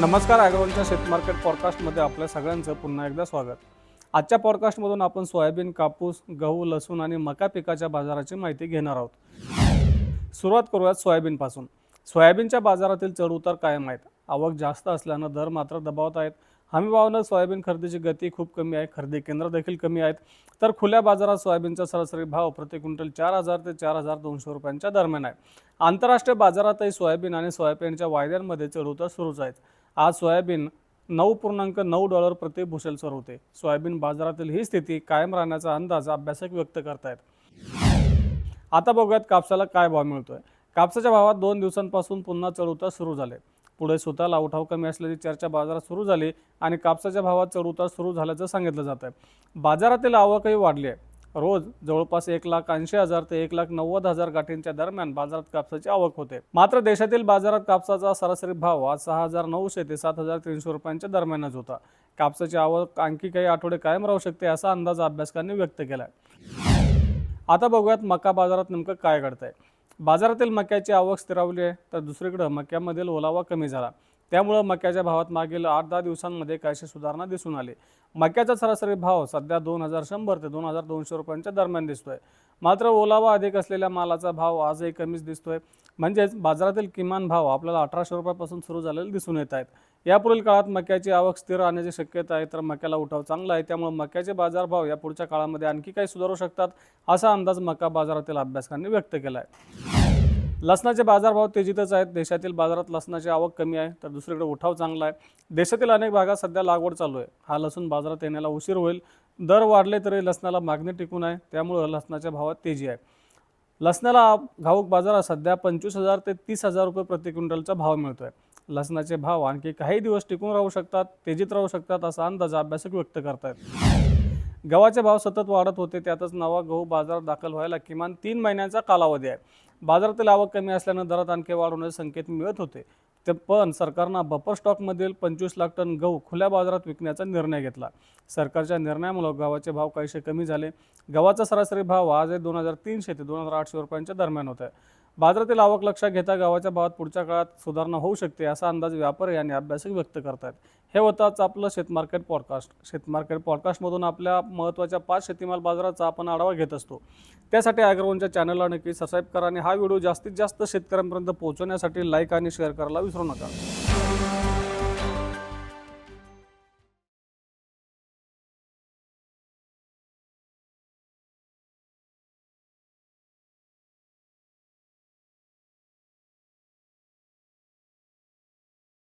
नमस्कार ॲग्रोवनच्या शेतमार्केट पॉडकास्टमध्ये आपल्या सगळ्यांचं पुन्हा एकदा स्वागत. आजच्या पॉडकास्टमधून आपण सोयाबीन कापूस गहू लसूण आणि मका पिकाच्या बाजाराची माहिती घेणार आहोत. सुरुवात करूयात सोयाबीनपासून. सोयाबीनच्या बाजारातील चढउतार कायम आहेत आवक जास्त असल्यानं दर मात्र दबावत आहेत. हमीभावानं सोयाबीन खरेदीची गती खूप कमी आहे खरेदी केंद्र देखील कमी आहेत. तर खुल्या बाजारात सोयाबीनचा सरासरी भाव प्रति क्विंटल चार हजार ते चार हजार दोनशे रुपयांच्या दरम्यान आहे. आंतरराष्ट्रीय बाजारातही सोयाबीन आणि सोयाबीनच्या वायद्यांमध्ये चढउतार सुरूच आहेत. आज सोयाबीन नऊ पूर्णांक नऊ डॉलर प्रति बुशेलसवर होते. सोयाबीन बाजारातील ही स्थिती कायम राहण्याचा अंदाज अभ्यासक व्यक्त करतायत. आता बघूयात कापसाला काय भाव मिळतोय. कापसाच्या भावात दोन दिवसांपासून पुन्हा चढउतार सुरू झाले. पुढे स्वतःला उठाव कमी असल्याची चर्चा बाजारात सुरू झाली आणि कापसाच्या भावात चढउतार सुरू झाल्याचं सांगितलं जात आहे बाजारातील आवकही वाढली आहे. रोज जवळपास एक लाख ऐंशी हजार ते एक लाख नव्वद हजार गाठींच्या दरम्यान बाजारात कापसाची आवक होते. मात्र देशातील बाजारात कापसाचा सरासरी भाव आज सहा हजार नऊशे ते सात हजार तीनशे रुपयांच्या दरम्यानच होता. कापसाची आवक आणखी काही आठवडे कायम राहू शकते असा अंदाज अभ्यासकांनी व्यक्त केला आता बघूयात मका बाजारात नेमकं काय घडतंय. बाजारातील मक्याची आवक स्थिरावली आहे तर दुसरीकडं मक्यामधील ओलावा कमी झाला. त्यामुळं मक्याच्या भावात मागील आठ दहा दिवसांमध्ये काहीशी सुधारणा दिसून आली. मक्याचा सरासरी भाव सध्या दोन हजार शंभर ते दोन हजार दोनशे रुपयांच्या दरम्यान दिसतोय. मात्र ओलावा अधिक असलेल्या मालाचा भाव आजही कमीच दिसतोय. म्हणजेच बाजारातील किमान भाव आपल्याला अठराशे रुपयापासून सुरू झालेले दिसून येत आहेत. यापुढील काळात मक्याची आवक स्थिर राहण्याची शक्यता आहे तर मक्याला उठाव चांगला आहे. त्यामुळे मक्याचे बाजारभाव या पुढच्या काळामध्ये आणखी काही सुधारू शकतात असा अंदाज मका बाजारातील अभ्यासकांनी व्यक्त केला आहे लसणाचे बाजारभाव तेजीतच आहेत. देशातील बाजारात लसणाची आवक कमी आहे तर दुसरीकडे उठाव चांगला आहे. देशातील अनेक भागात सध्या लागवड चालू आहे. हा लसूण बाजारात येण्याला उशीर होईल. दर वाढले तरी लसणाला मागणी टिकून आहे त्यामुळं लसणाच्या भावात तेजी आहे. लसणाला घाऊक बाजारात सध्या पंचवीस हजार ते तीस हजार रुपये प्रति क्विंटलचा भाव मिळतोय. लसणाचे भाव आणखी काही दिवस टिकून राहू शकतात तेजीत राहू शकतात असा अंदाज अभ्यासक व्यक्त करतायत. गव्हाचे भाव सतत वाढत होते त्यातच नवा गहू बाजारात दाखल व्हायला किमान तीन महिन्यांचा कालावधी आहे. बाजारातील आवक कमी असल्यानं दरात आणखी वाढ होण्याचे संकेत मिळत होते. ते पण सरकारनं बफर स्टॉकमधील पंचवीस लाख टन गहू खुल्या बाजारात विकण्याचा निर्णय घेतला. सरकारच्या निर्णयामुळे गव्हाचे भाव काहीसे कमी झाले. गव्हाचा सरासरी भाव आज दोन हजार तीनशे ते दोन हजार आठशे रुपयांच्या दरम्यान होत आहे बाजारातील आवक लक्षात घेता गव्हाच्या भावात पुढच्या काळात सुधारणा होऊ शकते असा अंदाज व्यापारी आणि अभ्यासक व्यक्त करतात हे होताच आपलं शेतमार्केट पॉडकास्ट शेतमार्केट पॉडकास्टमधून आपल्या महत्त्वाच्या पाच शेतीमाल बाजाराचा आपण आढावा घेत असतो. त्यासाठी ॲग्रोवनच्या चॅनलला नक्की सबस्क्राईब करा आणि हा व्हिडिओ जास्तीत जास्त शेतकऱ्यांपर्यंत पोहोचवण्यासाठी लाईक आणि शेअर करायला विसरू नका.